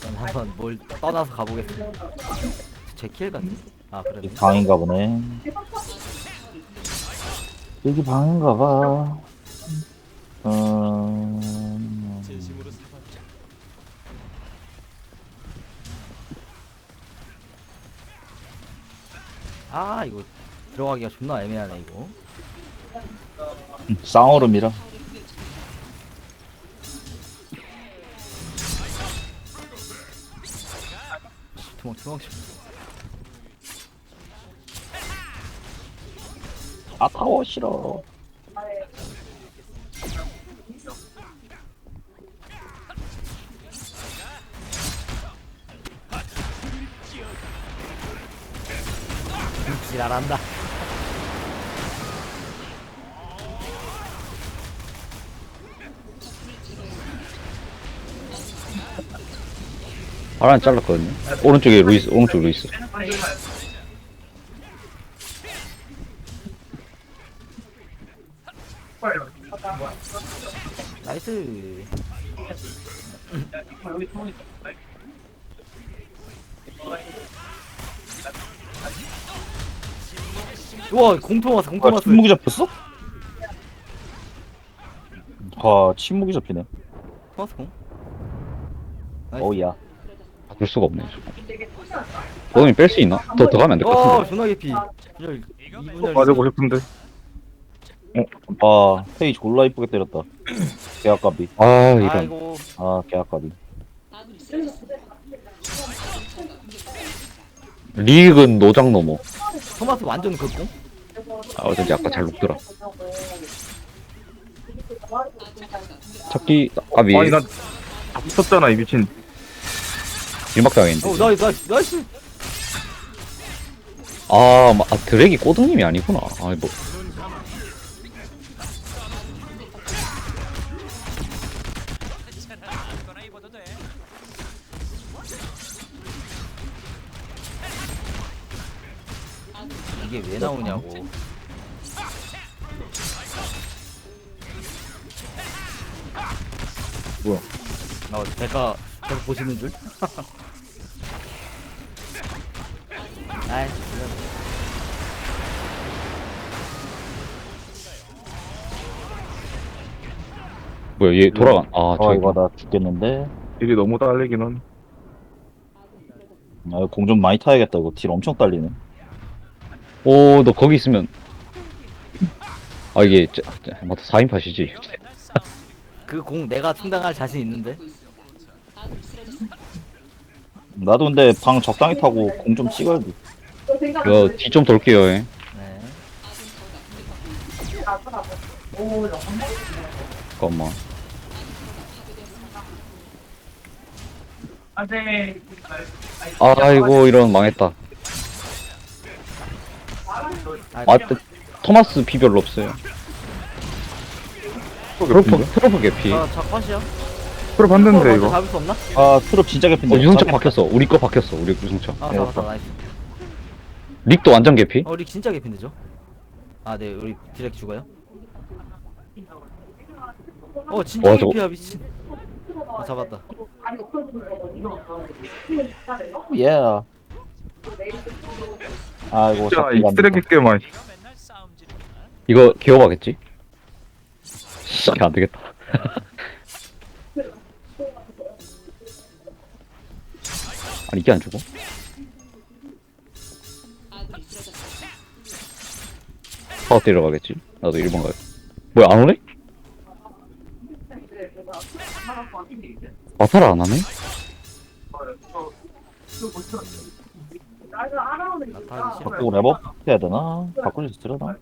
전 한번 뭘 떠나서 가보겠습니다. 제킬 같니? 아 그래. 방인가 보네. 여기 방인가 봐. 어... 아 이거 들어가기가 존나 애매하네 이거. 쌍얼음이라. 도망 도 망쳐. 아 타워 싫어. 지랄한다. 하나 잘랐거든요. 오른쪽에 루이스, 오른쪽 루이스. 나이스. 우와 공통 왔어 공통 아, 왔어. 침묵이 잡혔어? 아, 침묵이 잡히네. 토마스 공. 나이스. 어우야. 바꿀 수가 없네. 보동이 뺄 수 있나? 더, 더 가면 안 될 것 어 같은데. 존나 개피. 분열 2분열. 맞아고 싶은데 아, 페이지 졸라 이쁘게 때렸다. 개아까비. 아, 이런. 아이고 아, 개아까비. 리그는 노장 넘어. 토마스 완전 극공. 아, 어쩐지 아까 잘 녹더라. 찾기, 까비. 아니 난 붙었잖아 이 미친 일막당했는데. 어 나이스 나이스 나이스. 아, 마- 아, 드랙이 꼬등님이 아니구나. 아, 뭐. 이게 왜 나오냐고. 뭐야? 나 제가 계속 보시는 줄? 아이 뭐야, 얘 돌아간. 아, 아, 저기. 이거 나 죽겠는데. 딜이 너무 딸리기는 아, 공 좀 많이 타야겠다. 이거 딜 엄청 딸리네. 오, 너 거기 있으면. 아, 이게, 맞다, 4인팟이지. 그 공 내가 충당할 자신 있는데. 나도 근데 방 적당히 타고 공 좀 찍어야 돼. 이거 뒤 좀 돌게요, 예. 네. 잠깐만. 아이고, 이런, 망했다. 아, 아, 또 토마스 피 별로 없어요. 트로프, 트로프 개피. 어, 아, 작팟이야? 그래 봤는데 이거 잡을 수 없나? 아, 트럭 진짜 개핀데. 유성차 박혔어. 우리 거 박혔어. 우리 유성차. 아, 네, 잡았다. 나이스. 릭도 완전 개피. 어, 우리 진짜 개핀데죠? 아, 네, 우리 디렉 죽어요. 어, 진짜 와, 저거- 개피야, 미친. 아, 잡았다. 예. 아, 이거 진짜 이 쓰레기. 게임만 이거 기어가겠지? 씨, 안 되겠다. 아니 이게 안 죽어? 파워 때려 가겠지? 나도 1번 가야 뭐야 안 오네? 마타라 안 하네? 바꾸고 레버 해야 되나? 수 있으려나?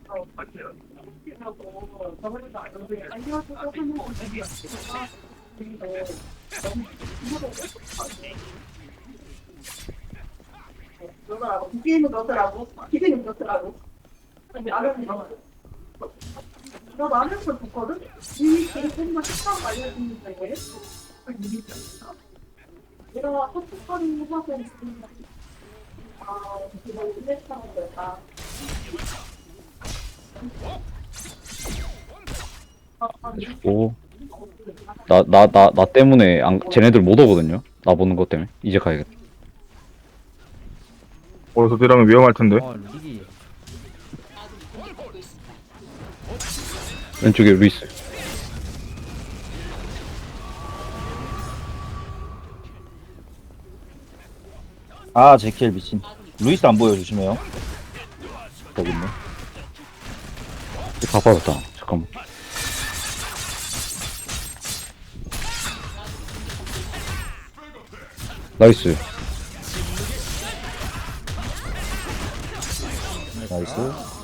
그러더라고. 기계는 그렇더라고. 기계는 그렇더라고. 근데 나는 나 라면을 줬거든? 이 되게 뭔가 식당 알려주는 거예요? 내가 소프트거리 해봐서 있습니다. 아, 그거 인맥하는 거였다. 오. 나 나 나 나 때문에 안, 쟤네들 못 오거든요. 나 보는 것 때문에 이제 가야겠다. 어디서 들어가면 위험할 텐데. 어 왼쪽에 루이스. 아 제킬 미친 루이스 안 보여 조심해요 저기 있네 다 빠졌다. 잠깐만. 나이스. 나이스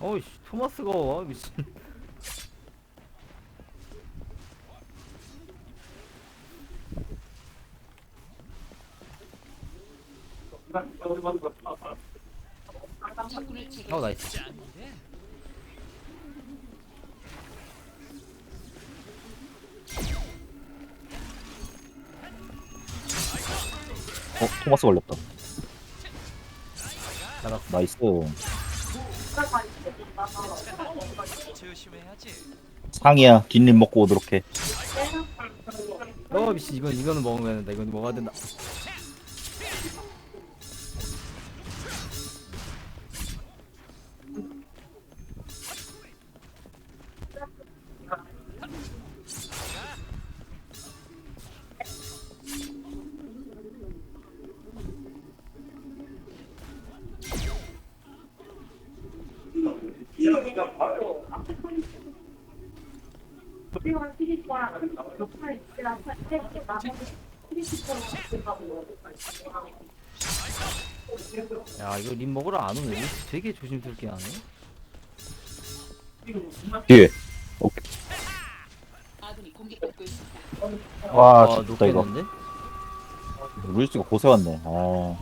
어이씨 토마스가 와 미친 어 나이스. 어 토마스 걸렸다. 잡았어 나이스. 상이야 뒷립 먹고 오도록 해. 어 미친 이건 이거는 먹으면 된다. 이건 먹어야 된다 야 이거 립 먹으러 안 오네 립 되게 조심스럽게 하네 뒤에. 와아 진짜 이거 높겠는데? 루이스가 고세웠네 아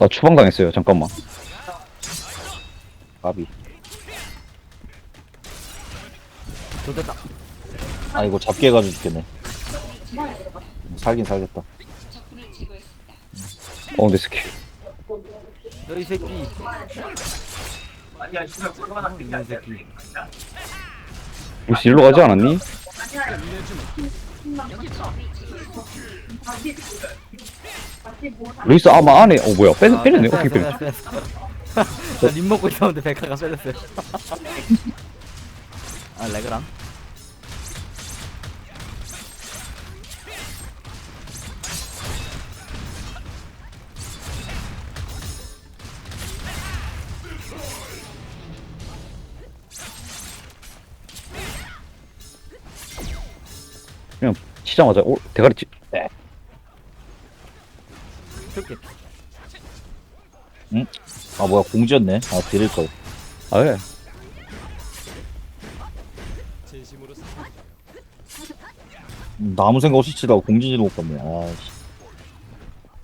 나 추방 당했어요. 잠깐만. 까비 좋됐다 아 이거 잡게 해가지고 죽겠네 살긴 살겠다 어, 근데 스킬. 너이 새끼 어, 이런 새끼 혹시 일로 가지 않았니? 루이스 아마 안에, 어, 뭐야. 빼, 빼냈네. 어떻게 빼냈지? 나립 먹고 있었는데 백화가 빼렸어요 아 레그람 그냥 치자마자, 오, 대가리 치. 네. 이렇게 아 뭐야 공지였네 아 드릴 걸 아, 예. 음, 나 아무 생각 없이 치다가 공지지도 못 봤네 아 씨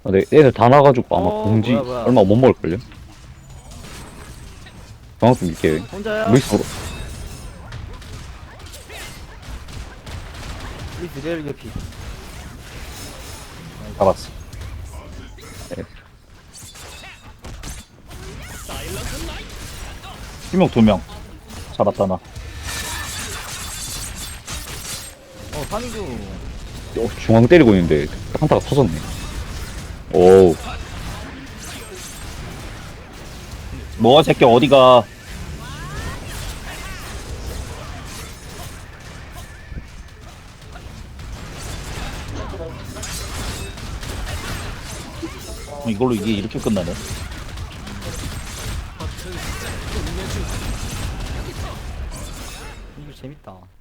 아, 네, 애들 다 나가지고 아마 어, 공지 뭐야, 뭐야. 얼마 못 먹을걸요? 방학 좀 있게. 혼자야? 루이스, 루이스 레일 개피. 잡았어. 희명 두명. 잡았다 나. 어 산구 어, 중앙 때리고 있는데 한타가 터졌네. 오, 뭐야 새끼 어디가 어, 이걸로 이게 이렇게 끝나네. 이거 재밌다.